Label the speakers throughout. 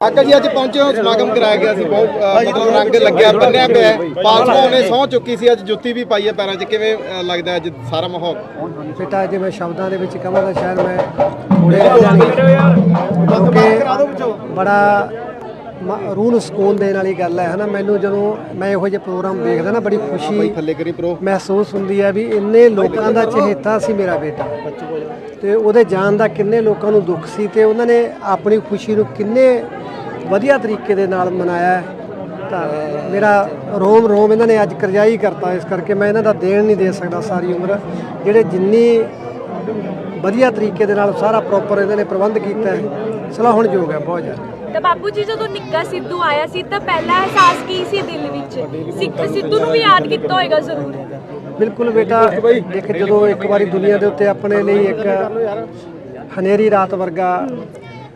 Speaker 1: Uncle ਜੀ ਅੱਜ ਪਹੁੰਚੇ ਹੋ ਸਮਾਗਮ ਕਰਾਇਆ ਗਿਆ ਸੀ ਬਹੁਤ ਅ, ਮਤਲਬ ਰੰਗ ਲੱਗਿਆ ਬੰਨਿਆ ਪਿਆ ਹੈ। ਨੇ ਸਹੁੰ ਚੁੱਕੀ ਸੀ ਅੱਜ ਜੁੱਤੀ ਵੀ ਪਾਈ ਹੈ ਪੈਰਾਂ 'ਚ। ਕਿਵੇਂ ਅ, ਲੱਗਦਾ ਅੱਜ ਸਾਰਾ ਮਾਹੌਲ?
Speaker 2: ਬੇਟਾ ਜੇ ਮੈਂ ਸ਼ਬਦਾਂ ਦੇ ਵਿੱਚ ਕਹਾਂ ਤਾਂ ਸ਼ਾਇਦ ਮੈਂ ਥੋੜੇ ਕਿਉਂਕਿ ਬੜਾ ਮ- ਰੂਹ ਨੂੰ ਸਕੂਨ ਦੇਣ ਵਾਲੀ ਗੱਲ ਹੈ ਹਨਾ? ਮੈਨੂੰ ਜਦੋਂ ਮੈਂ ਇਹੋ ਜਿਹੇ ਪ੍ਰੋਗਰਾਮ ਦੇਖਦਾ ਨਾ ਬੜੀ ਖੁਸ਼ੀ
Speaker 1: ਥੱਲੇ ਕਰੀ ਪ੍ਰੋ।
Speaker 2: ਮਹਿਸੂਸ ਹੁੰਦੀ ਹੈ ਵੀ ਇੰਨੇ ਲੋਕਾਂ ਦਾ ਚਹੇਤਾ ਸੀ ਮੇਰਾ ਬੇਟਾ। ਤੇ ਉਹਦੇ ਜਾਣ ਦਾ ਕਿੰਨੇ ਲੋਕਾਂ ਨੂੰ ਦੁੱਖ ਸੀ ਤੇ ਉਹਨਾਂ ਨੇ ਆਪਣੀ ਖੁਸ਼ੀ ਨੂੰ ਕਿੰਨੇ ਵਧੀਆ ਤਰੀਕੇ ਦੇ ਨਾਲ ਮਨਾਇਆ ਹੈ। ਤਾਂ ਮੇਰਾ ਰੋਮ ਰੋਮ ਇਹਨਾਂ ਨੇ ਅੱਜ ਕਰਜਾਈ ਕਰਤਾ। ਇਸ ਕਰਕੇ ਮੈਂ ਇਹਨਾਂ ਦਾ ਦੇਣ ਨਹੀਂ ਦੇ ਸਕਦਾ ਸਾਰੀ ਉਮਰ। ਜਿਹੜੇ ਜਿੰਨੀ ਵਧੀਆ ਤਰੀਕੇ ਦੇ ਨਾਲ ਸਾਰਾ ਪ੍ਰੋਪਰ ਇਹਨਾਂ ਨੇ ਪ੍ਰਬੰਧ ਕੀਤਾ ਹੈ ਸਲਾਹੁਣਯੋਗ ਹੈ ਬਹੁਤ ਜ਼ਿਆਦਾ।
Speaker 3: ਤਾਂ ਬਾਪੂ ਜੀ ਜਦੋਂ ਨਿੱਕਾ ਸਿੱਧੂ ਆਇਆ ਸੀ ਤਾਂ ਪਹਿਲਾ ਅਹਿਸਾਸ ਕੀ ਸੀ ਦਿਲ ਵਿੱਚ? ਸਿੱਖ ਸਿੱਧੂ ਨੂੰ ਵੀ ਯਾਦ ਕੀਤਾ ਹੋਏਗਾ ਜ਼ਰੂਰ।
Speaker 2: ਬਿਲਕੁਲ ਬੇਟਾ ਦੇਖ ਜਦੋਂ ਇੱਕ ਵਾਰੀ ਦੁਨੀਆ ਦੇ ਉੱਤੇ ਆਪਣੇ ਲਈ ਇੱਕ ਹਨੇਰੀ ਰਾਤ ਵਰਗਾ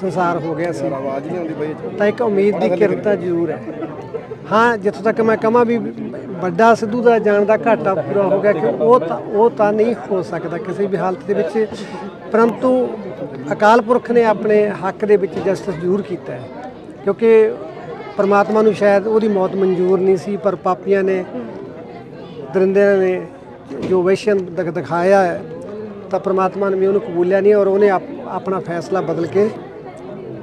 Speaker 2: ਸੰਸਾਰ ਹੋ ਗਿਆ ਸੀ।
Speaker 1: ਆਵਾਜ਼ ਨਹੀਂ ਆਉਂਦੀ ਬਈ
Speaker 2: ਤਾਂ ਇੱਕ ਉਮੀਦ ਦੀ ਕਿਰਨ ਤਾਂ ਜ਼ਰੂਰ ਹੈ। ਹਾਂ ਜਿੱਥੋਂ ਤੱਕ ਮੈਂ ਕਹਾਂ ਵੀ ਵੱਡਾ ਸਿੱਧੂ ਦਾ ਜਾਣ ਦਾ ਘਾਟਾ ਪੂਰਾ ਹੋ ਗਿਆ ਕਿ ਉਹ ਤਾਂ ਉਹ ਤਾਂ ਨਹੀਂ ਹੋ ਸਕਦਾ ਕਿਸੇ ਵੀ ਹਾਲਤ ਦੇ ਵਿੱਚ। ਪਰੰਤੂ ਅਕਾਲ ਪੁਰਖ ਨੇ ਆਪਣੇ ਹੱਕ ਦੇ ਵਿੱਚ ਜਸਟਿਸ ਜ਼ਰੂਰ ਕੀਤਾ ਹੈ। ਕਿਉਂਕਿ ਪਰਮਾਤਮਾ ਨੂੰ ਸ਼ਾਇਦ ਉਹਦੀ ਮੌਤ ਮਨਜ਼ੂਰ ਨਹੀਂ ਸੀ ਪਰ ਪਾਪੀਆਂ ਨੇ ਦਰਿੰਦਿਆਂ ਨੇ ਜੋ ਵੈਸ਼ਨ ਦਿਖ ਦਿਖਾਇਆ ਹੈ ਤਾਂ ਪ੍ਰਮਾਤਮਾ ਨੇ ਵੀ ਉਹਨੂੰ ਕਬੂਲਿਆ ਨਹੀਂ ਔਰ ਉਹਨੇ ਆਪ- ਆਪਣਾ ਫੈਸਲਾ ਬਦਲ ਕੇ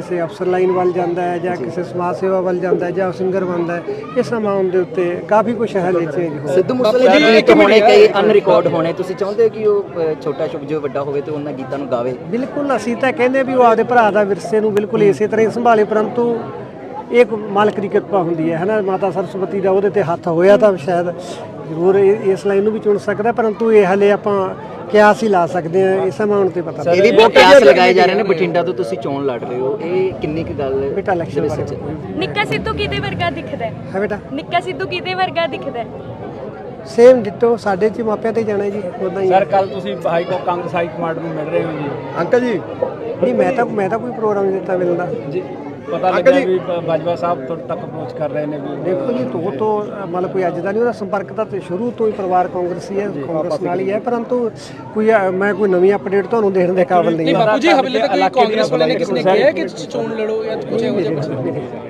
Speaker 2: ਕਿਸੇ ਅਫਸਰ ਲਾਈਨ ਵੱਲ ਜਾਂਦਾ ਹੈ ਜਾਂ ਕਿਸੇ ਸਮਾਜ ਸੇਵਾ ਵੱਲ ਜਾਂਦਾ ਹੈ ਜਾਂ ਸਿੰਗਰ ਬਣਦਾ ਹੈ ਇਸ ਸਮਾਂ ਦੇ ਉੱਤੇ ਕਾਫੀ ਕੁਝ ਹਲੇ ਚੇਂਜ ਹੋ
Speaker 4: ਸਿੱਧੂ ਮੂਸੇਵਾਲੇ ਦੇ ਗੀਤ ਹੋਣੇ ਕਈ ਅਨਰਿਕਾਰਡ ਹੋਣੇ। ਤੁਸੀਂ ਚਾਹੁੰਦੇ ਹੋ ਕਿ ਉਹ ਛੋਟਾ ਸ਼ੁਭ ਜੋ ਵੱਡਾ ਹੋਵੇ ਤੇ ਉਹਨਾਂ ਗੀਤਾਂ ਨੂੰ ਗਾਵੇ?
Speaker 2: ਬਿਲਕੁਲ ਅਸੀਂ ਤਾਂ ਕਹਿੰਦੇ ਵੀ ਉਹ ਆਪਦੇ ਭਰਾ ਦਾ ਵਿਰਸੇ ਨੂੰ ਬਿਲਕੁਲ ਇਸੇ ਤਰ੍ਹਾਂ ਹੀ ਸੰਭਾਲੇ ਪਰੰਤੂ ਇਹ ਇੱਕ ਮਾਲਕ ਦੀ ਕਿਰਪਾ ਹੁੰਦੀ ਹੈ ਹਨਾ? ਮਾਤਾ ਸਰਸਵਤੀ ਦਾ ਉਹਦੇ ਤੇ ਹੱਥ ਹੋਇਆ ਤਾਂ ਸ਼ਾਇਦ ਜ਼ਰੂਰ ਇਹ- ਇਸ ਲਾਈਨ ਨੂੰ ਵੀ ਚੁਣ ਸਕਦਾ ਪਰੰਤੂ ਇਹ ਹਲੇ ਆਪਾਂ ਕਿਆਸ ਹੀ ਲਾ ਸਕਦੇ ਹਾਂ ਇਸ ਸਮਾਂ ਤੇ ਪਤਾ
Speaker 4: ਇਹ ਵੀ ਬਹੁਤ ਪਿਆਸ ਲਗਾਏ ਜਾ ਰਹੇ ਨੇ ਬਠਿੰਡਾ ਤੋਂ ਤੁਸੀਂ ਚੋਣ ਲੜ ਰਹੇ ਹੋ ਇਹ ਕਿੰਨੀ ਕੁ ਗੱਲ ਹੈ?
Speaker 2: ਬੇਟਾ ਇਲੈਕਸ਼ਨ ਬਾਰੇ।
Speaker 3: ਨਿੱਕਾ ਸਿੱਧੂ ਕਿਹਦੇ ਵਰਗਾ ਦਿਖਦਾ ਹੈ?
Speaker 2: ਹੈ ਬੇਟਾ।
Speaker 3: ਨਿੱਕਾ ਸਿੱਧੂ ਕਿਹਦੇ ਵਰਗਾ ਦਿਖਦਾ ਹੈ?
Speaker 2: ਸੇਮ ਡਿਟੋ ਸਾਡੇ ਚ ਮਾਪਿਆਂ ਤੇ ਜਾਣਾ ਜੀ ਉਦਾਂ ਹੀ
Speaker 5: ਸਰ ਕੱਲ ਤੁਸੀਂ ਹਾਈ ਕੋ ਕਾਂਗਰਸ ਹਾਈ ਕਮਾਂਡ ਨੂੰ ਮਿਲ ਰਹੇ ਹੋ ਜੀ।
Speaker 1: ਅੰਕਲ ਜੀ
Speaker 2: ਨਹੀਂ ਮੈਂ ਤਾਂ ਮੈਂ ਤਾਂ ਕੋਈ ਪ੍ਰੋਗਰਾਮ ਨਹੀਂ ਦਿੱਤਾ ਮਿਲਦਾ
Speaker 5: ਜੀ। ਪਤਾ ਲੱਗਾ ਵੀ ਬਾਜਵਾ ਸਾਹਿਬ ਤੁਹਾਡੇ ਤੱਕ ਅਪਰੋਚ ਕਰ ਰਹੇ ਨੇ ਵੀ।
Speaker 2: ਦੇਖੋ ਜੀ ਤੋਂ ਤੋਂ ਮਤਲਬ ਕੋਈ ਅੱਜ ਦਾ ਨਹੀਂ ਉਹਦਾ ਸੰਪਰਕ ਤਾਂ ਸ਼ੁਰੂ ਤੋਂ ਹੀ ਪਰਿਵਾਰ ਕਾਂਗਰਸੀ ਹੈ ਕਾਂਗਰਸ ਨਾਲ ਹੀ ਹੈ ਪਰੰਤੂ ਕੋਈ ਮੈਂ ਕੋਈ ਨਵੀਂ ਅਪਡੇਟ ਤੁਹਾਨੂੰ ਦੇਣ ਦੇ ਕਾਬਿਲ ਨਹੀਂ ਹਾਂ।
Speaker 6: ਬਾਪੂ ਜੀ ਹਵੇਲੇ ਤੱਕ ਕਾਂਗਰਸ ਵਾਲੇ ਨੇ ਕਿਸੇ ਨੇ ਕਿਹਾ ਕਿ ਚੋਣ ਲੜੋ ਜਾਂ ਕੁਝ ਇਹੋ ਜਿਹਾ ਕੁਝ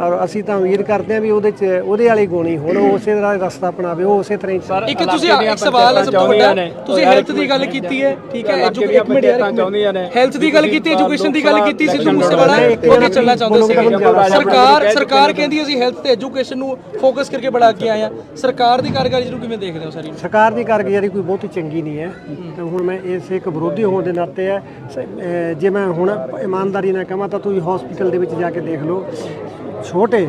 Speaker 2: ਔਰ ਅਸੀਂ ਤਾਂ ਉਮੀਦ ਕਰਦੇ ਹਾਂ ਵੀ ਉਹਦੇ ਚ ਉਹਦੇ ਵਾਲੀ ਗੁਣੀ ਹੁਣ ਉਸੇ ਤਰ੍ਹਾਂ ਦਾ ਰਸਤਾ ਅਪਣਾਵੇ ਉਹ ਉਸੇ ਤਰ੍ਹਾਂ ਹੀ
Speaker 6: ਇੱਕ ਤੁਸੀਂ ਇੱਕ ਸਵਾਲ ਹੈ ਸਭ ਤੋਂ ਵੱਡਾ ਤੁਸੀਂ ਹੈਲਥ ਦੀ ਗੱਲ ਕੀਤੀ ਹੈ ਠੀਕ ਹੈ ਐਜੂ ਇੱਕ ਮਿੰਟ ਯਾਰ ਹੈਲਥ ਦੀ ਗੱਲ ਕੀਤੀ ਐਜੂਕੇਸ਼ਨ ਦੀ ਗੱਲ ਕੀਤੀ ਸਿੱਧੂ ਮੂਸੇਵਾਲਾ ਉਹਦੇ ਚੱਲਣਾ ਚਾਹੁੰਦਾ ਸੀ। ਸਰਕਾਰ ਸਰਕਾਰ ਕਹਿੰਦੀ ਅਸੀਂ ਹੈਲਥ ਤੇ ਐਜੂਕੇਸ਼ਨ ਨੂੰ ਫੋਕਸ ਕਰਕੇ ਬੜਾ ਅੱਗੇ ਆਏ ਆ ਸਰਕਾਰ ਦੀ ਕਾਰਗੁਜ਼ਾਰੀ ਨੂੰ ਕਿਵੇਂ ਦੇਖਦੇ ਹੋ ਸਾਰੀ?
Speaker 2: ਸਰਕਾਰ ਦੀ ਕਾਰਗੁਜ਼ਾਰੀ ਕੋਈ ਬਹੁਤੀ ਚੰਗੀ ਨਹੀਂ ਹੈ। ਤੇ ਹੁਣ ਮੈਂ ਇਸ ਇੱਕ ਵਿਰੋਧੀ ਹੋਣ ਦੇ ਨਾਤੇ ਹੈ। ਜੇ ਮੈਂ ਹੁਣ ਇਮਾਨਦਾਰੀ ਨਾਲ ਕਹਾਂ ਤਾਂ ਤੁਸੀਂ ਹਸਪੀਟਲ ਦੇ ਵਿੱਚ ਜਾ ਕੇ ਦੇਖ ਲਓ। ਛੋਟੇ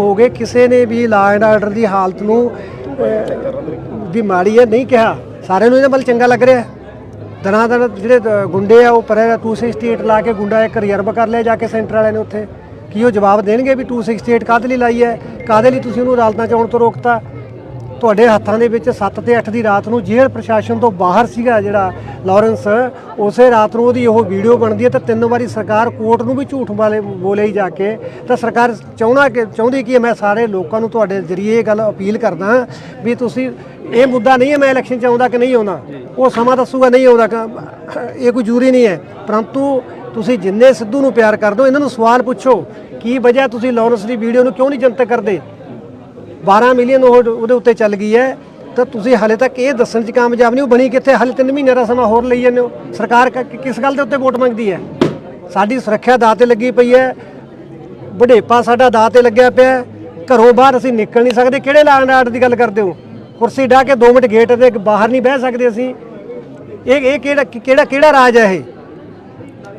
Speaker 2: ਹੋ ਗਏ, ਕਿਸੇ ਨੇ ਵੀ ਲਾ ਐਂਡ ਆਰਡਰ ਦੀ ਹਾਲਤ ਨੂੰ ਵੀ ਮਾੜੀ ਹੈ, ਨਹੀਂ ਕਿਹਾ। ਸਾਰਿਆਂ ਨੂੰ ਇਹਨਾਂ ਵੱਲ ਚੰਗਾ ਲੱਗ ਰਿਹਾ ਦਨਾਂ ਦਨ ਜਿਹੜੇ ਗੁੰਡੇ ਆ, ਉਹ ਪਰੇ 268 ਲਾ ਕੇ ਗੁੰਡਾ ਇੱਕ ਰਿਜ਼ਰਵ ਕਰ ਲਿਆ ਜਾ ਕੇ ਸੈਂਟਰ ਵਾਲਿਆਂ ਨੇ ਉੱਥੇ। ਕੀ ਉਹ ਜਵਾਬ ਦੇਣਗੇ ਵੀ 268 ਕਾਹਦੇ ਲਈ ਲਾਈ ਹੈ? ਕਾਹਦੇ ਲਈ ਤੁਸੀਂ ਉਹਨੂੰ ਅਦਾਲਤਾਂ ਚ ਆਉਣ ਤੋਂ ਰੋਕਤਾ? ਤੁਹਾਡੇ ਹੱਥਾਂ ਦੇ ਵਿੱਚ 7 ਤੇ 8 ਦੀ ਰਾਤ ਨੂੰ ਜੇਲ੍ਹ ਪ੍ਰਸ਼ਾਸਨ ਤੋਂ ਬਾਹਰ ਸੀਗਾ ਜਿਹੜਾ ਲਾਰੈਂਸ ਉਸੇ ਰਾਤ ਨੂੰ ਉਹਦੀ ਉਹ ਵੀਡੀਓ ਬਣਦੀ ਹੈ ਤੇ ਤਿੰਨ ਵਾਰੀ ਸਰਕਾਰ ਕੋਰਟ ਨੂੰ ਵੀ ਝੂਠ ਵਾਲੇ ਬੋਲੇ ਹੀ ਜਾ ਕੇ ਤਾਂ ਸਰਕਾਰ ਚਾਹੁੰਦਾ ਕਿ ਚਾਹੁੰਦੀ ਕਿ ਮੈਂ ਸਾਰੇ ਲੋਕਾਂ ਨੂੰ ਤੁਹਾਡੇ ਜ਼ਰੀਏ ਇਹ ਗੱਲ ਅਪੀਲ ਕਰਦਾ ਵੀ ਤੁਸੀਂ ਇਹ ਮੁੱਦਾ ਨਹੀਂ ਹੈ ਮੈਂ ਇਲੈਕਸ਼ਨ ਚ ਆਉਂਦਾ ਕਿ ਨਹੀਂ ਆਉਂਦਾ। ਉਹ ਸਮਾਂ ਦੱਸੂਗਾ ਨਹੀਂ ਆਉਂਦਾ ਇਹ ਕੋਈ ਜ਼ਰੂਰੀ ਨਹੀਂ ਹੈ। ਪਰੰਤੂ ਤੁਸੀਂ ਜਿੰਨੇ ਸਿੱਧੂ ਨੂੰ ਪਿਆਰ ਕਰਦੇ ਹੋ ਇਹਨਾਂ ਨੂੰ ਸਵਾਲ ਪੁੱਛੋ ਕੀ ਵਜ੍ਹਾ ਤੁਸੀਂ ਲਾਰੈਂਸ ਦੀ ਵੀਡੀਓ ਨੂੰ ਕਿਉਂ ਨਹੀਂ ਜਨਤਕ ਕਰਦੇ? 12 ਮਿਲੀਅਨ ਉਹ ਉਹਦੇ ਉੱਤੇ ਚੱਲ ਗਈ ਹੈ। ਤਾਂ ਤੁਸੀਂ ਹਾਲੇ ਤੱਕ ਇਹ ਦੱਸਣ 'ਚ ਕਾਮਯਾਬ ਨਹੀਂ ਉਹ ਬਣੀ ਕਿੱਥੇ? ਹਾਲੇ 3 ਮਹੀਨੇ ਦਾ ਸਮਾਂ ਹੋਰ ਲਈ ਜਾਂਦੇ ਹੋ। ਸਰਕਾਰ ਕ- ਕਿ- ਕਿਸ ਗੱਲ ਦੇ ਉੱਤੇ ਵੋਟ ਮੰਗਦੀ ਹੈ? ਸਾਡੀ ਸੁਰੱਖਿਆ ਦਾਅ ਤੇ ਲੱਗੀ ਪਈ ਹੈ। ਬੁਢੇਪਾ ਸਾਡਾ ਦਾਅ ਤੇ ਲੱਗਿਆ ਪਿਆ ਹੈ। ਘਰੋਂ ਬਾਹਰ ਅਸੀਂ ਨਿਕਲ ਨਹੀਂ ਸਕਦੇ। ਕਿਹੜੇ ਲਾਣ ਆਰਟ ਦੀ ਗੱਲ ਕਰਦੇ ਹੋ? ਕੁਰਸੀ ਢਾ ਕੇ 2 ਮਿੰਟ ਗੇਟ ਦੇ ਬਾਹਰ ਨਹੀਂ ਬਹਿ ਸਕਦੇ ਅਸੀਂ। ਇਹ ਇਹ ਕਿਹੜਾ ਕਿਹੜਾ ਕਿਹੜਾ ਰਾਜ ਹੈ ਇਹ?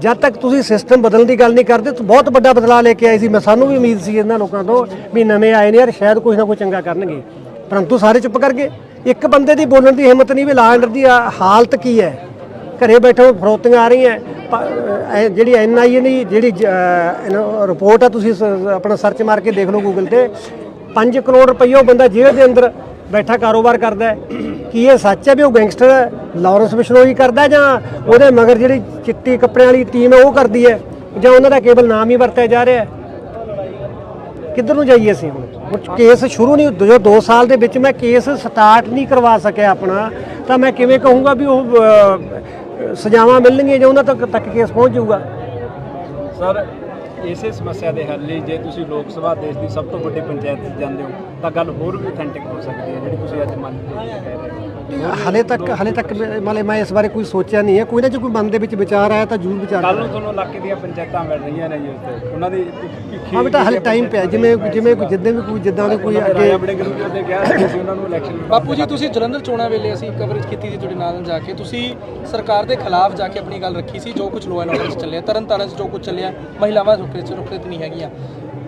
Speaker 2: ਜਦ ਤੱਕ ਤੁਸੀਂ ਸਿਸਟਮ ਬਦਲਣ ਦੀ ਗੱਲ ਨਹੀਂ ਕਰਦੇ, ਤਾਂ ਬਹੁਤ ਵੱਡਾ ਬਦਲਾਅ ਲੈ ਕੇ ਆਏ ਸੀ। ਮੈਂ ਸਾਨੂੰ ਵੀ ਉਮੀਦ ਸੀ ਇਹਨਾਂ ਲੋਕਾਂ ਤੋਂ ਵੀ ਨਵੇਂ ਆਏ ਨੇ ਯਾਰ, ਸ਼ਾਇਦ ਕੁਝ ਨਾ ਕੁਝ ਚੰਗਾ ਕਰਨਗੇ। ਪਰੰਤੂ ਸਾਰੇ ਚੁੱਪ ਕਰ ਗਏ। ਇੱਕ ਬੰਦੇ ਦੀ ਬੋਲਣ ਦੀ ਹਿੰਮਤ ਨਹੀਂ ਵੀ ਲਾ ਅੰਡਰ ਦੀ ਹਾਲਤ ਕੀ ਹੈ? ਘਰੇ ਬੈਠੇ ਫਰੋਤੀਆਂ ਆ ਰਹੀਆਂ। ਪ- ਅਹ ਜਿਹੜੀ ਐਨਆਈਏ ਦੀ ਜਿਹੜੀ ਰਿਪੋਰਟ ਆ, ਤੁਸੀਂ ਸ- ਆਪਣਾ ਸਰਚ ਮਾਰ ਕੇ ਦੇਖ ਲਓ ਗੂਗਲ ਤੇ। 5 ਕਰੋੜ ਰੁਪਈਆ ਉਹ ਬੰਦਾ ਜੇਲ੍ਹ ਦੇ ਅੰਦਰ ਬੈਠਾ ਕਾਰੋਬਾਰ ਕਰਦਾ ਹੈ। ਕੀ ਇਹ ਸੱਚ ਹੈ ਵੀ ਉਹ ਗੈਂਗਸਟਰ ਹੈ ਲਾਰੈਂਸ ਬਿਸ਼ਨੋਈ ਕਰਦਾ ਜਾਂ ਉਹਦੇ ਮਗਰ ਜਿਹੜੀ ਚਿੱਟੀ ਕੱਪੜਿਆਂ ਵਾਲੀ ਟੀਮ ਹੈ ਉਹ ਕਰਦੀ ਹੈ ਜਾਂ ਉਹਨਾਂ ਦਾ ਕੇਵਲ ਨਾਮ ਹੀ ਵਰਤਿਆ ਜਾ ਰਿਹਾ ਹੈ? ਕਿੱਧਰ ਨੂੰ ਜਾਈਏ ਅਸੀਂ ਹੁਣ? ਕੇਸ ਸ਼ੁਰੂ ਨਹੀਂ ਜੋ 2 ਸਾਲ ਦੇ ਵਿੱਚ ਮੈਂ ਕੇਸ ਸਟਾਰਟ ਨਹੀਂ ਕਰਵਾ ਸਕਿਆ ਆਪਣਾ, ਤਾਂ ਮੈਂ ਕਿਵੇਂ ਕਹੂੰਗਾ ਵੀ ਉਹ ਸਜ਼ਾਵਾਂ ਮਿਲਣਗੀਆਂ ਜਾਂ ਉਹਨਾਂ ਤੱਕ ਤੱਕ ਕੇਸ ਪਹੁੰਚ ਜਾਊਗਾ?
Speaker 5: ਸਰ ਇਸੇ ਸਮੱਸਿਆ ਦੇ ਹੱਲ ਲਈ ਜੇ ਤੁਸੀਂ ਲੋਕ ਸਭਾ ਦੇਸ਼ ਦੀ ਸਭ ਤੋਂ ਵੱਡੀ ਪੰਚਾਇਤ 'ਚ ਜਾਂਦੇ ਹੋ, ਤਾਂ ਗੱਲ ਹੋਰ ਵੀ ਅਥੈਂਟਿਕ ਹੋ ਸਕਦੀ ਹੈ, ਜਿਹੜੀ ਤੁਸੀਂ ਅੱਜ ਮੰਨ ਕੇ ਕਹਿ ਰਹੇ ਹੋ।
Speaker 2: ਹਲੇ ਤੱਕ ਹਲੇ ਤੱਕ ਮੈਂ- ਮਤਲਬ ਮੈਂ ਇਸ ਬਾਰੇ ਕੋਈ ਸੋਚਿਆ ਨਹੀਂ ਹੈ। ਕੋਈ ਨਾ ਜੇ ਕੋਈ ਮਨ ਦੇ ਵਿੱਚ ਵਿਚਾਰ ਆਇਆ ਤਾਂ ਜ਼ਰੂਰ ਵਿਚਾਰ
Speaker 5: ਕੱਲ। ਨੂੰ ਤੁਹਾਨੂੰ ਇਲਾਕੇ ਦੀਆਂ ਪੰਚਾਇਤਾਂ ਮਿਲ ਰਹੀਆਂ ਨੇ ਜੀ ਉੱਥੇ। ਉਹਨਾਂ ਦੀ
Speaker 2: ਹਾਂ ਬੇਟਾ ਹਲੇ ਟਾਈਮ ਪਿਆ। ਜਿਵੇਂ ਜਿਵੇਂ ਕੋਈ ਜਿੱਦਾਂ ਵੀ ਕੋਈ ਜਿੱਦਾਂ ਦੇ ਕੋਈ ਅੱਗੇ
Speaker 5: ਆਪਣੇ ਗਰੁੱਪ ਦੇ ਕਿਹਾ ਸੀ ਉਹਨਾਂ ਨੂੰ ਇਲੈਕਸ਼ਨ
Speaker 6: ਬਾਪੂ ਜੀ ਤੁਸੀਂ ਜਲੰਧਰ ਚੋਣਾਂ ਵੇਲੇ ਅਸੀਂ ਕਵਰੇਜ ਕੀਤੀ ਸੀ ਤੁਹਾਡੇ ਨਾਲ ਜਾ ਕੇ। ਤੁਸੀਂ ਸਰਕਾਰ ਦੇ ਖਿਲਾਫ ਜਾ ਕੇ ਆਪਣੀ ਗੱਲ ਰੱਖੀ ਸੀ ਜੋ ਕੁਝ ਲੋਅ ਐਂਡ ਆਰਡਰ ਚੱਲਿਆ ਤਰਨ ਤਾਰਨ 'ਚ ਜੋ ਕੁਝ ਚੱਲਿਆ ਮਹਿਲਾਵਾਂ ਰੁਕੇ ਚ ਰੁਕੇ ਨਹੀਂ ਹੈਗੀਆਂ।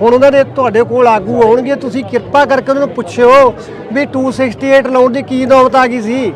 Speaker 2: ਹੁਣ ਉਹਨਾਂ ਦੇ ਤੁਹਾਡੇ ਕੋਲ ਆਗੂ ਆਉਣਗੇ, ਤੁਸੀਂ ਕਿਰਪਾ ਕਰਕੇ ਉਹਨਾਂ ਨੂੰ ਪੁੱਛਿਓ ਵੀ 268 ਲਾਉਣ ਦੀ ਕੀ ਦੌਲਤ ਆ ਗਈ ਸੀ।